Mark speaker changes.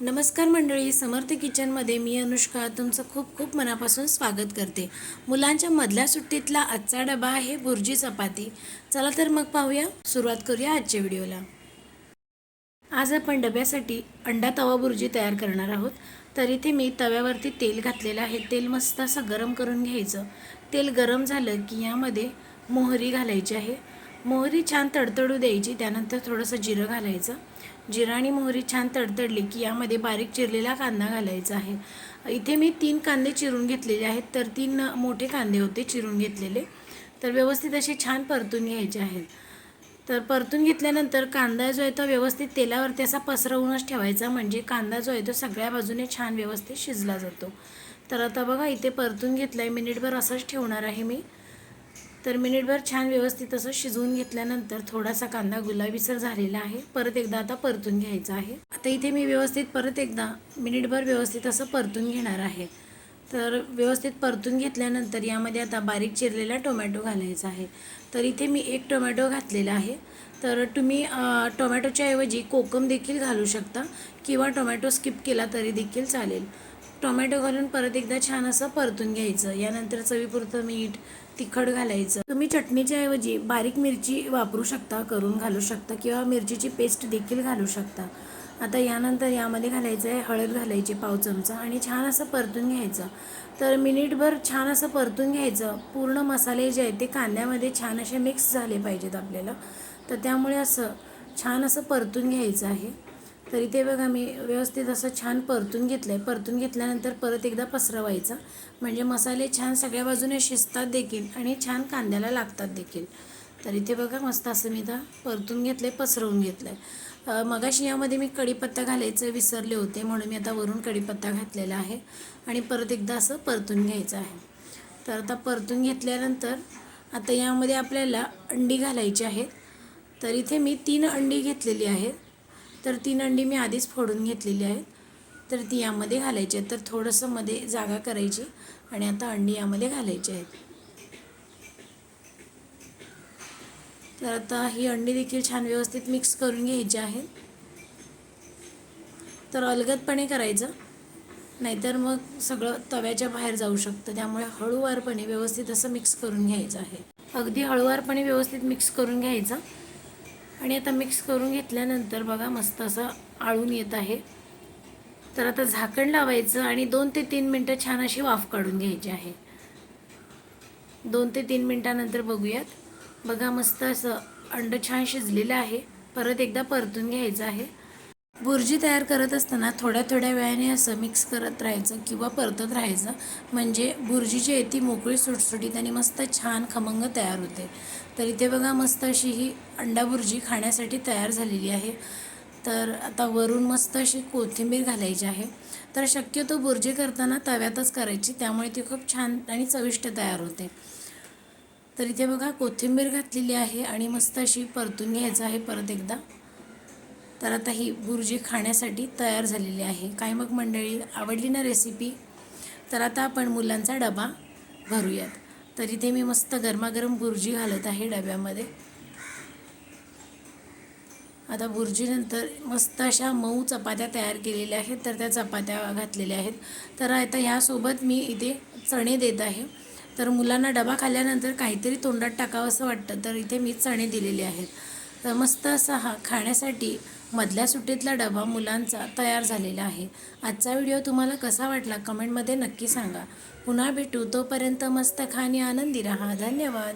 Speaker 1: नमस्कार मंडळी समर्थ किचनमध्ये मी अनुष्का तुमचं खूप खूप मनापासून स्वागत करते. मुलांच्या मधल्या सुट्टीतला आजचा डबा आहे भुर्जी चपाती. चला तर मग पाहूया सुरुवात करूया आजच्या व्हिडिओला. आज आपण डब्यासाठी अंडा तवा भुर्जी तयार करणार आहोत. तर इथे मी तव्यावरती तेल घातलेलं आहे. तेल मस्त असं गरम करून घ्यायचं. तेल गरम झालं की यामध्ये मोहरी घालायची आहे. मोहरी छान तडतडू द्यायची त्यानंतर थोडंसं जिरं घालायचं. जिरं आणि मोहरी छान तडतडली की यामध्ये बारीक चिरलेला कांदा घालायचा आहे. इथे मी तीन कांदे चिरून घेतलेले आहेत. तर तीन मोठे कांदे होते चिरून घेतलेले. तर व्यवस्थित असे छान परतून घ्यायचे आहेत. तर परतून घेतल्यानंतर कांदा जो आहे तो व्यवस्थित तेलावरती असा पसरवूनच ठेवायचा. म्हणजे कांदा जो आहे तो सगळ्या बाजूने छान व्यवस्थित शिजला जातो. तर आता बघा इथे परतून घेतला आहे मिनिटभर असंच ठेवणार आहे मी. तर मिनिटभर छान व्यवस्थित असं शिजवून घेतल्यानंतर थोडासा कांदा गुलाबीसर झालेला आहे. परत एकदा आता परतून घ्यायचा आहे. आता इथे मी व्यवस्थित परत एकदा मिनिटभर व्यवस्थित असं परतून घेणार आहे. तर व्यवस्थित परतून घेतल्यानंतर यामध्ये आता बारीक चिरलेला टोमॅटो घालायचा आहे. तर इथे मी एक टोमॅटो घातलेला आहे. तर तुम्ही टोमॅटोच्या ऐवजी कोकम देखील घालू शकता किंवा टोमॅटो स्किप केला तरी देखील चालेल. टोमॅटो घालून परत एकदा छान असं परतून घ्यायचं. यानंतर चवीपुरतं मीठ तिखट घालायचं. तुम्ही चटणीच्या ऐवजी बारीक मिरची वापरू शकता करून घालू शकता किंवा मिरचीची पेस्ट देखील घालू शकता. आता यानंतर यामध्ये घालायचं आहे हळद घालायची पाव चमचा आणि छान असं परतून घ्यायचं. तर मिनिटभर छान असं परतून घ्यायचं. पूर्ण मसाले जे आहेत ते कांद्यामध्ये छान असे मिक्स झाले पाहिजेत आपल्याला. तर त्यामुळे असं छान असं परतून घ्यायचं आहे. तर इथे बघा मी व्यवस्थित असं छान परतून घेतलं आहे परतून घेतल्यानंतर परत एकदा पसरवायचा. म्हणजे मसाले छान सगळ्या बाजूने शिजतात देखील आणि छान कांद्याला लागतात देखील. तर इथे बघा मस्त असं मी इथं परतून घेतलं आहे पसरवून घेतलं आहे मगाशी यामध्ये मी कढीपत्ता घालायचं विसरले होते म्हणून मी आता वरून कढीपत्ता घातलेला आहे आणि परत एकदा असं परतून घ्यायचं आहे. तर आता परतून घेतल्यानंतर आता यामध्ये आपल्याला अंडी घालायची आहेत. तर इथे मी तीन अंडी घेतलेली आहेत. तर तीन अंडी मी आधीच फोडून घेतलेली आहेत. तर ती यामध्ये घालायची आहेत. तर थोडंसं मध्ये जागा करायची आणि आता अंडी यामध्ये घालायची आहेत. तर आता ही अंडी देखील छान व्यवस्थित मिक्स करून घ्यायची आहे. तर अलगदपणे करायचं. नाहीतर मग सगळं तव्याच्या बाहेर जाऊ शकतं. त्यामुळे हळूवारपणे व्यवस्थित असं मिक्स करून घ्यायचं आहे. अगदी हळूवारपणे व्यवस्थित मिक्स करून घ्यायचं. आणि आता मिक्स करून घेतल्यानंतर बघा मस्त असं आळून येत आहे. तर आता झाकण लावायचं आणि दोन ते तीन मिनटं छान अशी वाफ काढून घ्यायची आहे. दोन ते तीन मिनटानंतर बघूयात. बघा मस्त असं अंड छान शिजलेलं आहे. परत एकदा परतून घ्यायचं आहे. बुर्जी तयार करत असताना थोड्या थोड्या वेळाने असं मिक्स करत राहायचं किंवा परतत राहायचं. म्हणजे बुर्जी जी आहे ती मोकळी सुटसुटीत आणि मस्त छान खमंग तयार होते. तर इथे बघा मस्त अशी ही अंडा बुर्जी खाण्यासाठी तयार झालेली आहे. तर आता वरून मस्त अशी कोथिंबीर घालायची आहे. तर शक्यतो बुर्जी करताना तव्यातच करायची त्यामुळे ती खूप छान आणि चविष्ट तयार होते. तर इथे बघा कोथिंबीर घातलेली आहे आणि मस्त अशी परतून घ्यायचं आहे परत एकदा. तर आता ही बुर्जी खाण्यासाठी तयार झालेली आहे. काय मग मंडळी आवडली ना रेसिपी तर आता आपण मुलांचा डबा भरूयात. तर इथे मी मस्त गरमागरम बुर्जी घालत आहे डब्यामध्ये. आता बुर्जीनंतर मस्त अशा मऊ चपात्या तयार केलेल्या आहेत तर त्या चपात्या घातलेल्या आहेत. तर आता ह्यासोबत मी इथे चणे देत आहे. तर मुलांना डबा खाल्ल्यानंतर काहीतरी तोंडात टाकावं असं वाटतं तर इथे मी चणे दिलेले आहेत. तर मस्त असा हा खाण्यासाठी मधल्या सुट्टीतला डबा मुलांचा तयार झालेला आहे. आजचा व्हिडिओ तुम्हाला कसा वाटला कमेंटमध्ये नक्की सांगा. पुन्हा भेटू तोपर्यंत मस्त खा आणि आनंदी राहा. धन्यवाद.